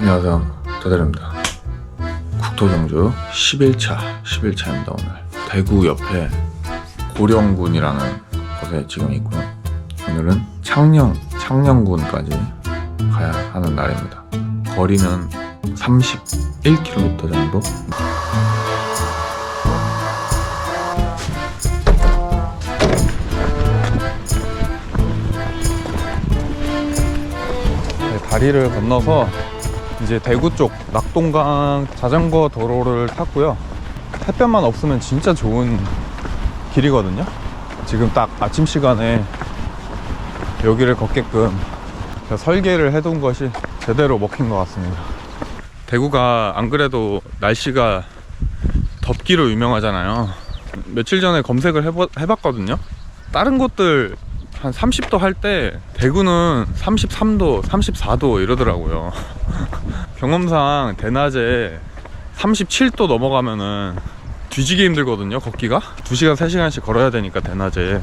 안녕하세요. 도대리입니다. 국토정주 11차 11차입니다 오늘. 대구 옆에 고령군이라는 곳에 지금 있고요. 오늘은 창녕 창녕군까지 가야 하는 날입니다. 거리는 31km 정도? 네, 다리를 건너서 이제 대구 쪽 낙동강 자전거 도로를 탔고요. 햇볕만 없으면 진짜 좋은 길이거든요. 지금 딱 아침 시간에 여기를 걷게끔 설계를 해둔 것이 제대로 먹힌 것 같습니다. 대구가 안 그래도 날씨가 덥기로 유명하잖아요. 며칠 전에 검색을 해보, 해봤거든요. 다른 곳들 한 30도 할 때 대구는 33도, 34도 이러더라고요. 경험상 대낮에 37도 넘어가면은 뒤지기 힘들거든요, 걷기가. 2시간, 3시간씩 걸어야 되니까 대낮에.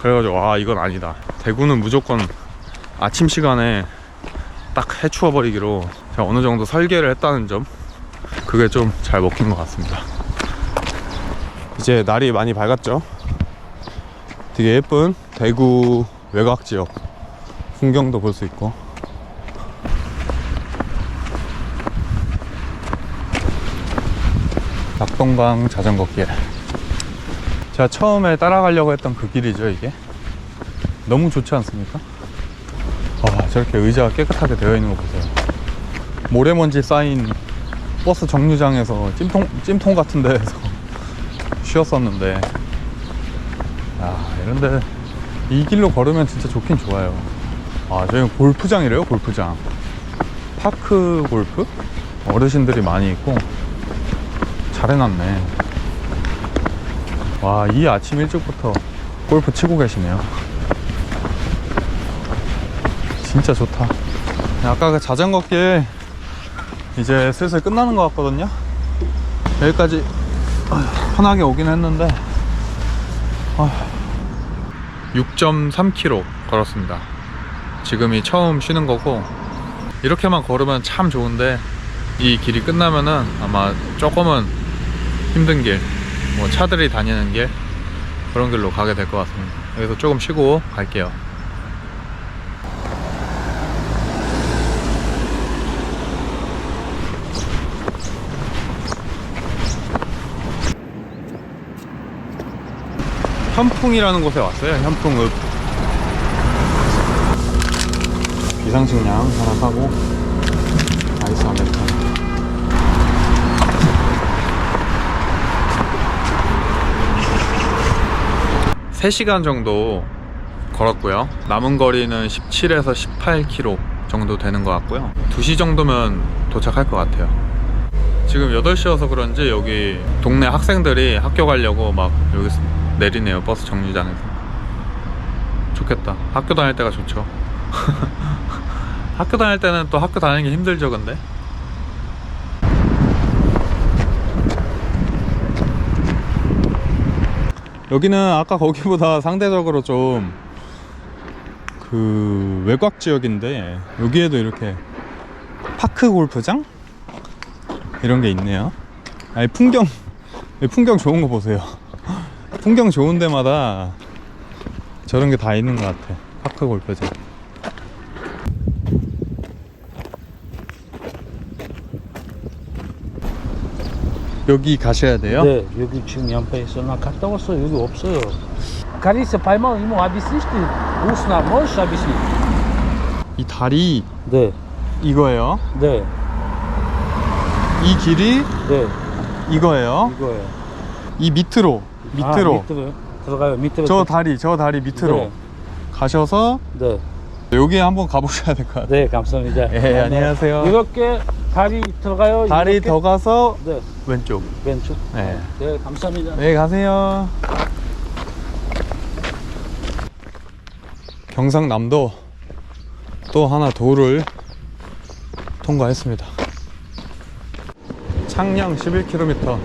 그래가지고 와 이건 아니다. 대구는 무조건 아침 시간에 딱 해추어 버리기로 제가 어느 정도 설계를 했다는 점 그게 좀 잘 먹힌 것 같습니다. 이제 날이 많이 밝았죠. 되게 예쁜 대구 외곽 지역 풍경도 볼 수 있고. 낙동강 자전거 길. 제가 처음에 따라가려고 했던 그 길이죠 이게? 너무 좋지 않습니까? 와 저렇게 의자가 깨끗하게 되어 있는 거 보세요. 모래먼지 쌓인 버스 정류장에서 찜통, 찜통 같은 데에서 쉬었었는데. 아 이런데 이 길로 걸으면 진짜 좋긴 좋아요. 아 저기 골프장이래요 골프장. 파크 골프? 어르신들이 많이 있고 잘 해놨네. 와 이 아침 일찍부터 골프 치고 계시네요. 진짜 좋다. 아까 그 자전거 길 이제 슬슬 끝나는 것 같거든요. 여기까지 편하게 오긴 했는데 6.3km 걸었습니다. 지금이 처음 쉬는 거고 이렇게만 걸으면 참 좋은데 이 길이 끝나면은 아마 조금은 힘든 길, 뭐 차들이 다니는 길 그런 길로 가게 될 것 같습니다. 여기서 조금 쉬고 갈게요. 현풍이라는 곳에 왔어요. 현풍읍. 비상식량 하나 사고 아이스 아메리카노. 세시간 정도 걸었고요. 남은 거리는 17에서 18km 정도 되는 것 같고요. 2시 정도면 도착할 것 같아요. 지금 8시여서 그런지 여기 동네 학생들이 학교 가려고 막 여기 내리네요 버스 정류장에서. 좋겠다. 학교 다닐 때가 좋죠. 학교 다닐 때는 또 학교 다니는 게 힘들죠 근데? 여기는 아까 거기보다 상대적으로 좀 그 외곽 지역인데 여기에도 이렇게 파크 골프장? 이런 게 있네요. 아니 풍경 풍경 좋은 거 보세요 풍경 좋은 데마다 저런 게 다 있는 것 같아. 파크 골프장. 여기 가셔야 돼요? 네, 여기 지금 양파에서 나 갔다 왔어. 여기 없어요. Carissa, поймал ему, объяснишь ты? Устно можешь объяснить? 이 다리 네, 이거예요. 네, 이 길이 네, 이거예요. 이거예요. 이 밑으로 밑으로 아, 밑으로 들어가요. 밑으로. 저 들- 다리 저 다리 밑으로 네. 가셔서 네, 여기 한번 가보셔야 될 것 같아요. 네, 감사합니다. 예, 안녕하세요. 이렇게 다리 들어가요. 다리 이렇게? 더 가서 네, 왼쪽. 왼쪽. 네. 네, 감사합니다. 네, 가세요. 경상남도 또 하나 도를 통과했습니다. 창녕 11km.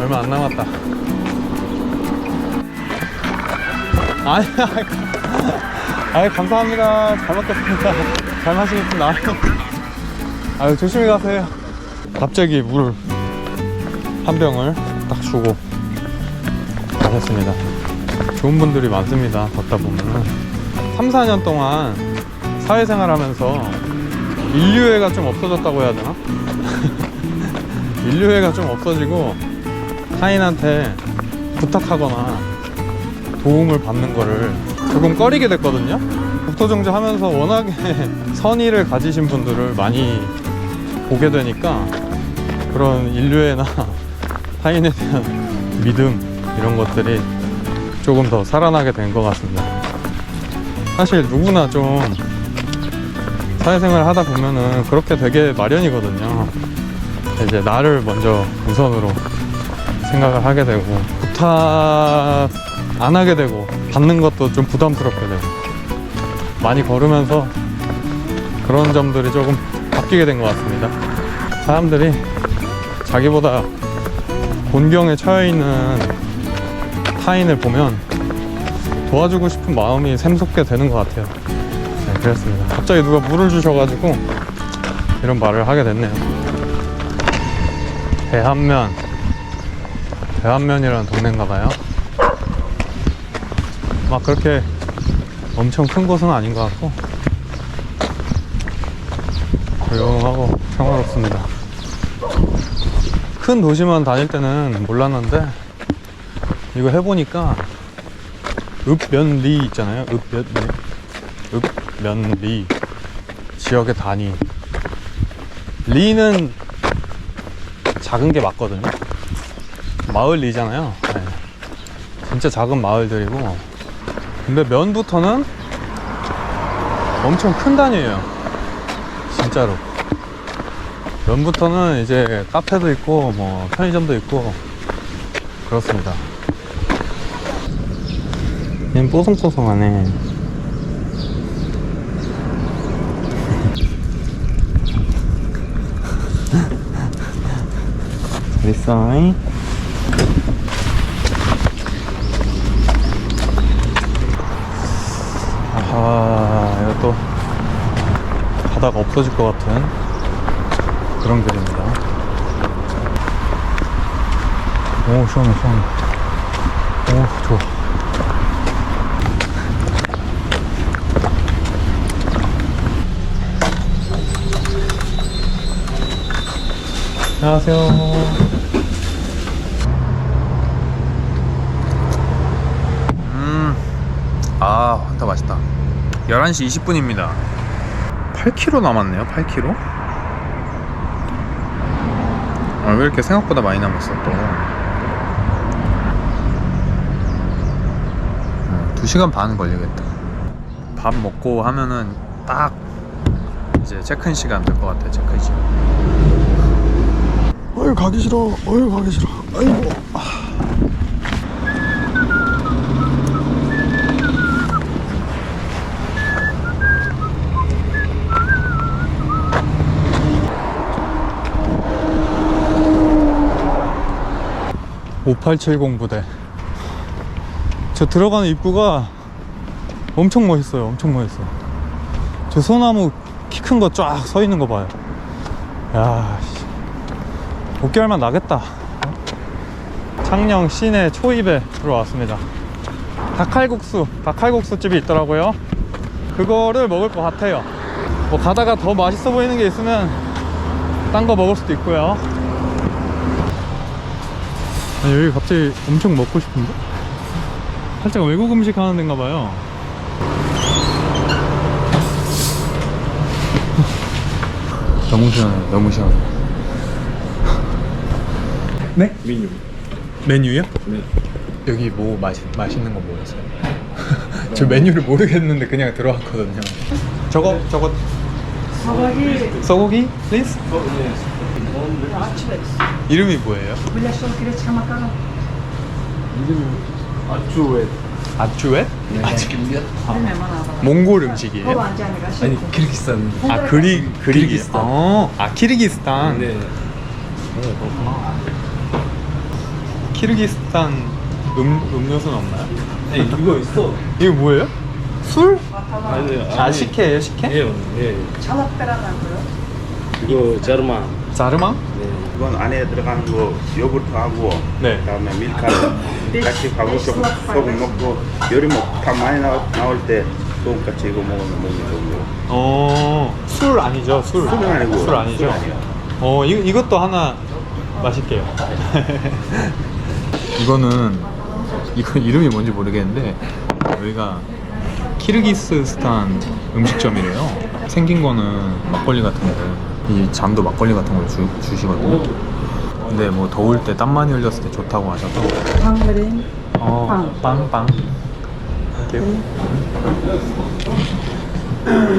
얼마 안 남았다. 아니, 아니, 감사합니다. 잘 먹겠습니다. 잘 마시겠습니다. 아유, 조심히 가세요. 갑자기 물한 병을 딱 주고 가셨습니다. 좋은 분들이 많습니다. 걷다 보면은. 3, 4년 동안 사회생활 하면서 인류애가 좀 없어졌다고 해야 되나? 인류애가 좀 없어지고 타인한테 부탁하거나 도움을 받는 거를 조금 꺼리게 됐거든요. 국토정제 하면서 워낙에 선의를 가지신 분들을 많이 보게 되니까 그런 인류애나 타인에 대한 믿음 이런 것들이 조금 더 살아나게 된 것 같습니다. 사실 누구나 좀 사회생활 하다 보면은 그렇게 되게 마련이거든요. 이제 나를 먼저 우선으로 생각을 하게 되고 부탁 안 하게 되고 받는 것도 좀 부담스럽게 되고 많이 걸으면서 그런 점들이 조금 바뀌게 된 것 같습니다. 사람들이 자기보다 곤경에 처해 있는 타인을 보면 도와주고 싶은 마음이 샘솟게 되는 것 같아요. 네, 그렇습니다. 갑자기 누가 물을 주셔가지고 이런 말을 하게 됐네요. 대한면 대한면이라는 동네인가 봐요. 막 그렇게 엄청 큰 곳은 아닌 것 같고 조용하고 평화롭습니다. 큰 도시만 다닐 때는 몰랐는데 이거 해보니까 읍면리 있잖아요. 읍면리 읍면리 지역의 단위 리는 작은 게 맞거든요. 마을 리잖아요. 네. 진짜 작은 마을들이고 근데 면부터는 엄청 큰 단위예요. 진짜로. 면부터는 이제 카페도 있고 뭐 편의점도 있고 그렇습니다. 얘는 뽀송뽀송하네. 잘 있어. 아하, 이거 또 바다가 없어질 것 같은 그런 길입니다. 오, 시원해, 시원해. 오, 좋아. 안녕하세요. 음, 아, 환타 맛있다. 11시 20분입니다. 8km 남았네요, 8km? 아, 왜 이렇게 생각보다 많이 남았어, 또. 어, 2시간 반 걸리겠다. 밥 먹고 하면은 딱 이제 체크인 시간 될 것 같아, 체크인 시간. 어휴, 가기 싫어. 어휴, 가기 싫어. 아이고. (5870) 부대. 저 들어가는 입구가 엄청 멋있어요. 엄청 멋있어. 저 소나무 키 큰 거 쫙 서 있는 거 봐요. 야 씨. 복귀할만 나겠다. 창녕 시내 초입에 들어왔습니다. 닭칼국수 닭칼국수 집이 있더라고요. 그거를 먹을 것 같아요. 뭐 가다가 더 맛있어 보이는 게 있으면 딴 거 먹을 수도 있고요 아, 여기 갑자기 엄청 먹고 싶은데? 살짝 외국 음식 하는 데인가 봐요 너무 시원해 너무 시원해 네? 메뉴. 메뉴요? 네. 여기 뭐 맛있, 맛있는 거 뭐였어요? 저 메뉴를 모르겠는데 그냥 들어왔거든요 저거 저거 소고기? 플리즈? 이름이 뭐예요? 아쭈에. 아쭈엣? 아치킨디아? 몽골 음식이에요? 아니 키르기스탄. 아 그리 그리 키르기스탄. 어, 아 키르기스탄. 네. 키르기스탄 음 음료수는 없나요? 네 이거 있어. 이거 뭐예요? 술? 아니, 아 식혜예요 식혜? 예, 예. 이거 자르마. 자르망? 네. 이건 안에 들어가는 거 요구르트하고 네. 그다음에 밀가루 같이 하고 좀 소금 넣고 요리 뭐밥 많이 나올, 나올 때 소금 같이 이거 먹으면 먹는 좋은 어, 술 아니죠? 술. 술은 아니고, 술 아니죠? 술 아니에요. 어, 이, 이것도 하나 마실게요. 이거는 이거 이름이 뭔지 모르겠는데 여기가 키르기스스탄 음식점이래요. 생긴 거는 막걸리 같은 거. 이 잔도 막걸리 같은 걸 주, 주시거든요. 근데 뭐 더울 때 땀 많이 흘렸을 때 좋다고 하셔서 황그린 어, 빵, 빵. 이렇게.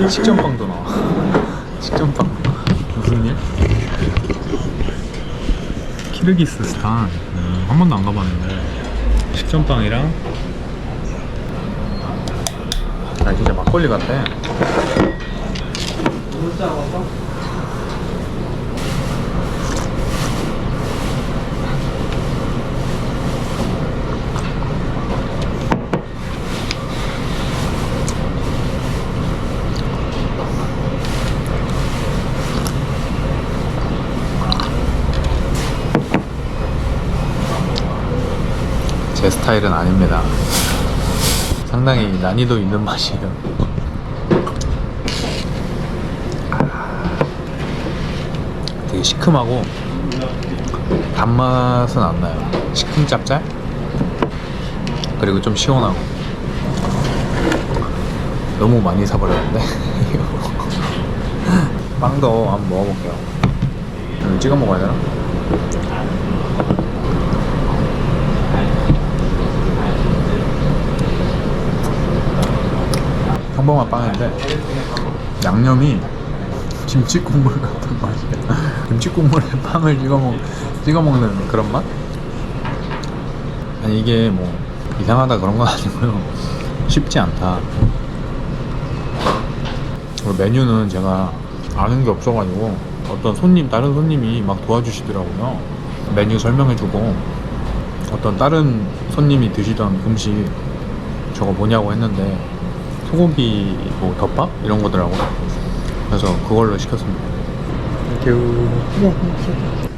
식전빵도 나와. 식전빵. 무슨 일? 키르기스스탄. 음, 한 번도 안 가봤는데. 식전빵이랑. 아, 진짜 막걸리 같아. 제 스타일은 아닙니다. 상당히 난이도 있는 맛이에요. 되게 시큼하고 단맛은 안 나요. 시큼 짭짤? 그리고 좀 시원하고. 너무 많이 사버렸는데. 빵도 한번 먹어볼게요. 찍어 먹어야 되나? 평범한 빵인데 양념이 김치 국물 같은 맛이야. 김치 국물에 빵을 찍어 먹 찍어 먹는 그런 맛? 아니 이게 뭐 이상하다 그런 건 아니고요. 쉽지 않다. 메뉴는 제가 아는 게 없어가지고 어떤 손님 다른 손님이 막 도와주시더라고요. 메뉴 설명해주고 어떤 다른 손님이 드시던 음식 저거 뭐냐고 했는데 소고기 뭐 덮밥 이런 거더라고. 그래서 그걸로 시켰습니다. 땡큐. 네,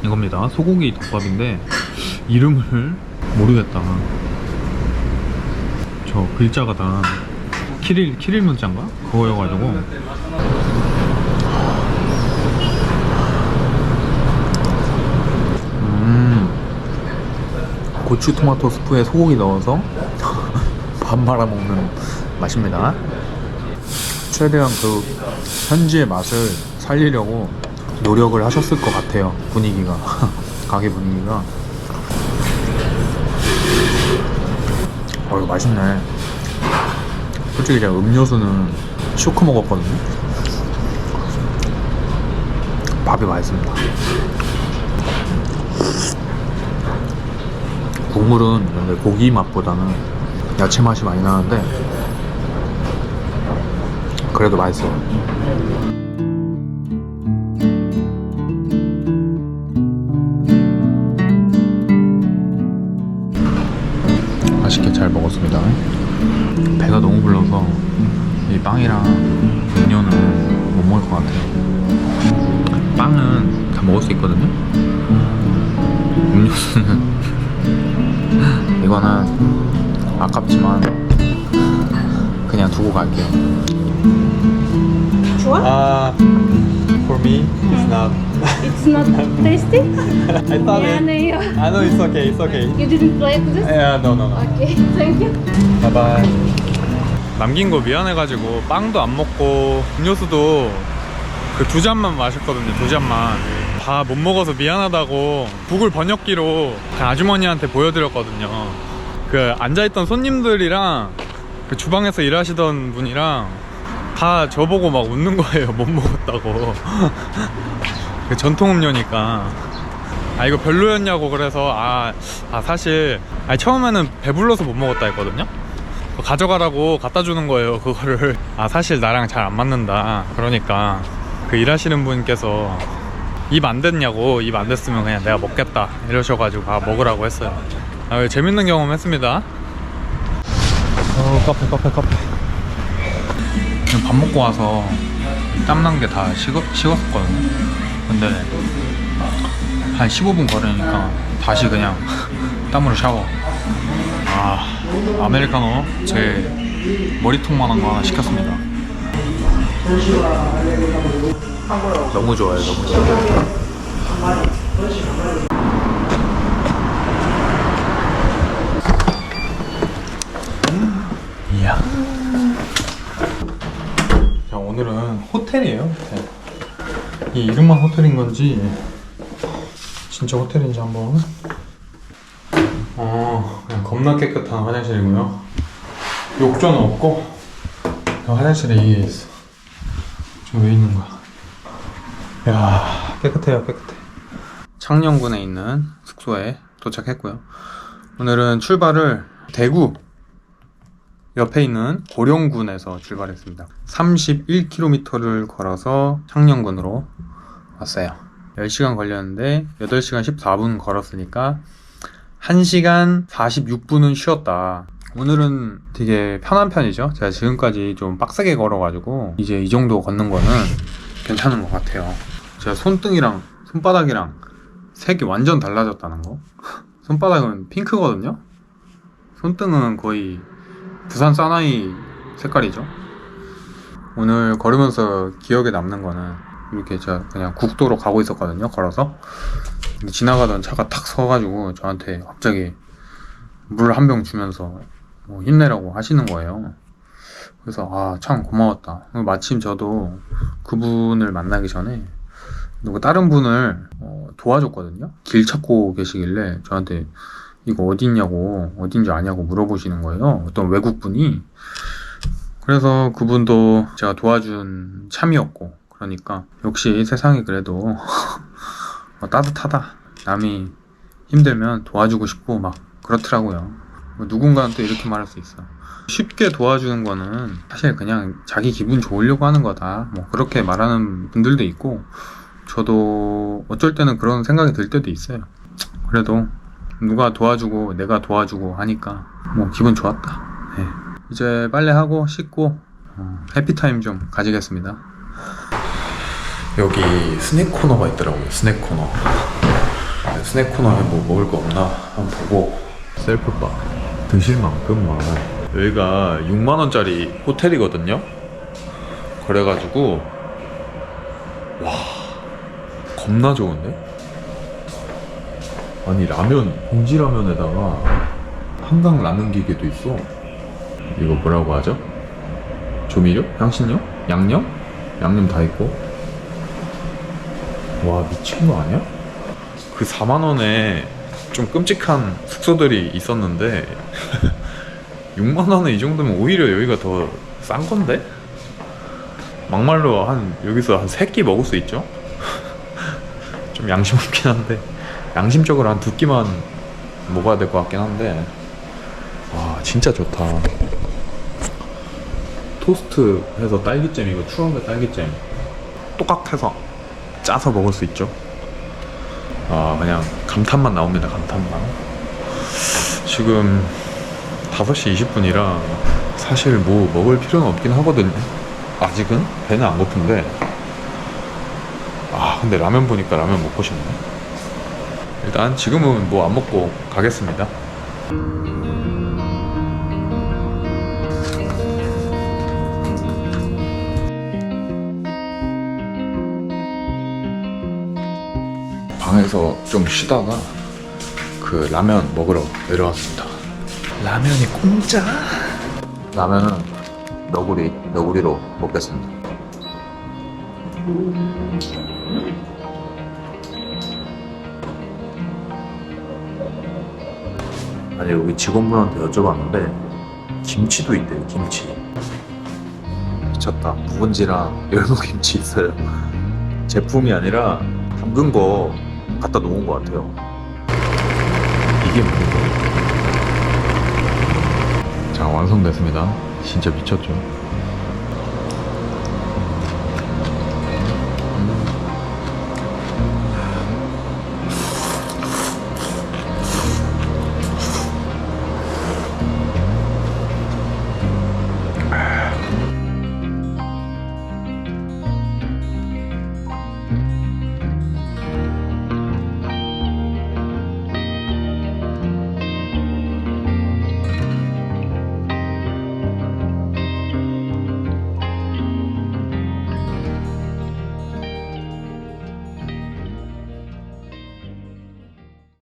이겁니다. 소고기 덮밥인데 이름을 모르겠다. 저 글자가 다 키릴 키릴 문자인가? 그거여가지고 음 고추 토마토 스프에 소고기 넣어서 밥 말아 먹는 맛입니다. 최대한 그 현지의 맛을 살리려고 노력을 하셨을 것 같아요. 분위기가 가게 분위기가. 어 이거 맛있네. 솔직히 제가 음료수는 쇼크 먹었거든요. 밥이 맛있습니다. 국물은 근데 고기 맛보다는 야채 맛이 많이 나는데 그래도 맛있어요. 맛있게 잘 먹었습니다. 배가 너무 불러서 이 빵이랑 음료는 못 먹을 것 같아요. 빵은 다 먹을 수 있거든요. 음료수는 이거는 아깝지만 그냥 두고 갈게요. 좋아? 아, for me, it's not. It's not tasty? I thought 미안해요. I know it's okay, it's okay. You didn't like this? Yeah, no, no, no. Okay, thank you. 바이바이. 남긴 거 미안해가지고 빵도 안 먹고 음료수도 그 두 잔만 마셨거든요. 두 잔만. 다 못 먹어서 미안하다고 구글 번역기로 그 아주머니한테 보여드렸거든요. 그 앉아있던 손님들이랑 그 주방에서 일하시던 분이랑 다 저보고 막 웃는 거예요. 못 먹었다고. 그 전통 음료니까. 아 이거 별로였냐고 그래서 아, 아 사실 아니, 처음에는 배불러서 못 먹었다 했거든요 그거 가져가라고 갖다 주는 거예요 그거를 아 사실 나랑 잘 안 맞는다 그러니까 그 일하시는 분께서 입 안 됐냐고 입 안 됐으면 그냥 내가 먹겠다 이러셔가지고 아 먹으라고 했어요 아, 재밌는 경험 했습니다 어 카페 카페 카페 지금 밥 먹고 와서 땀난 게 다 식었, 식었었거든요. 근데 한 15분 걸으니까 다시 그냥 땀으로 샤워. 아, 아메리카노 제 머리통만한 거 하나 시켰습니다. 너무 좋아요, 너무 좋아요. 이야. 자, 오늘은 호텔이에요, 호텔. 이 이름만 호텔인 건지, 진짜 호텔인지 한번. 어, 그냥 겁나 깨끗한 화장실이고요. 욕조는 없고, 화장실에 이게 있어. 지금 왜 있는 거야? 야 깨끗해요, 깨끗해. 창녕군에 있는 숙소에 도착했고요. 오늘은 출발을 대구 옆에 있는 고령군에서 출발했습니다. 31km를 걸어서 창녕군으로 왔어요. 10시간 걸렸는데 8시간 14분 걸었으니까 1시간 46분은 쉬었다. 오늘은 되게 편한 편이죠. 제가 지금까지 좀 빡세게 걸어가지고 이제 이 정도 걷는 거는 괜찮은 것 같아요. 제가 손등이랑 손바닥이랑 색이 완전 달라졌다는 거. 손바닥은 핑크거든요. 손등은 거의 부산 사나이 색깔이죠. 오늘 걸으면서 기억에 남는 거는 이렇게 제가 그냥 국도로 가고 있었거든요. 걸어서. 근데 지나가던 차가 탁 서가지고 저한테 갑자기 물 한 병 주면서 뭐 힘내라고 하시는 거예요. 그래서 아 참 고마웠다. 마침 저도 그분을 만나기 전에 누구 다른 분을 어, 도와줬거든요. 길 찾고 계시길래 저한테 이거 어딨냐고 어딘지 아냐고 물어보시는 거예요. 어떤 외국 분이. 그래서 그분도 제가 도와준 참이었고 그러니까 역시 세상이 그래도 어, 따뜻하다. 남이 힘들면 도와주고 싶고 막 그렇더라고요. 뭐 누군가는 또 이렇게 말할 수 있어. 쉽게 도와주는 거는 사실 그냥 자기 기분 좋으려고 하는 거다. 뭐 그렇게 말하는 분들도 있고 저도 어쩔 때는 그런 생각이 들 때도 있어요. 그래도 누가 도와주고 내가 도와주고 하니까 뭐 기분 좋았다. 네. 이제 빨래하고 씻고 어, 해피타임 좀 가지겠습니다. 여기 스낵 코너가 있더라고요. 스낵 코너. 네, 스낵 코너에 뭐 먹을 거 없나 한번 보고 셀프바 드실 만큼만 여기가 6만 원짜리 호텔이거든요. 그래가지고 와 겁나 좋은데? 아니 라면 봉지 라면에다가 한강 라면 기계도 있어. 이거 뭐라고 하죠? 조미료? 향신료? 양념? 양념 다 있고. 와 미친 거 아니야? 그 4만 원에 좀 끔찍한 숙소들이 있었는데 6만 원에 이 정도면 오히려 여기가 더 싼 건데? 막말로 한 여기서 한세끼 먹을 수 있죠? 좀 양심 없긴 한데 양심적으로 한 두 끼만 먹어야 될 것 같긴 한데. 와 진짜 좋다. 토스트 해서 딸기잼 이거 추억의 딸기잼. 똑같아서 짜서 먹을 수 있죠? 아 그냥 감탄만 나옵니다 감탄만. 지금 5시 20분이라 사실 뭐 먹을 필요는 없긴 하거든요. 아직은 배는 안 고픈데. 아 근데 라면 보니까 라면 먹고 싶네 일단 지금은 뭐 안 먹고 가겠습니다 방에서 좀 쉬다가 그 라면 먹으러 내려왔습니다. 라면이 공짜? 라면은 너구리, 너구리로 먹겠습니다. 아니 여기 직원분한테 여쭤봤는데 김치도 있대요 김치 미쳤다 묵은지랑 열무김치 있어요 제품이 아니라 담근 거 갖다 놓은 것 같아요. 이게 뭔가? 자, 완성됐습니다. 진짜 미쳤죠?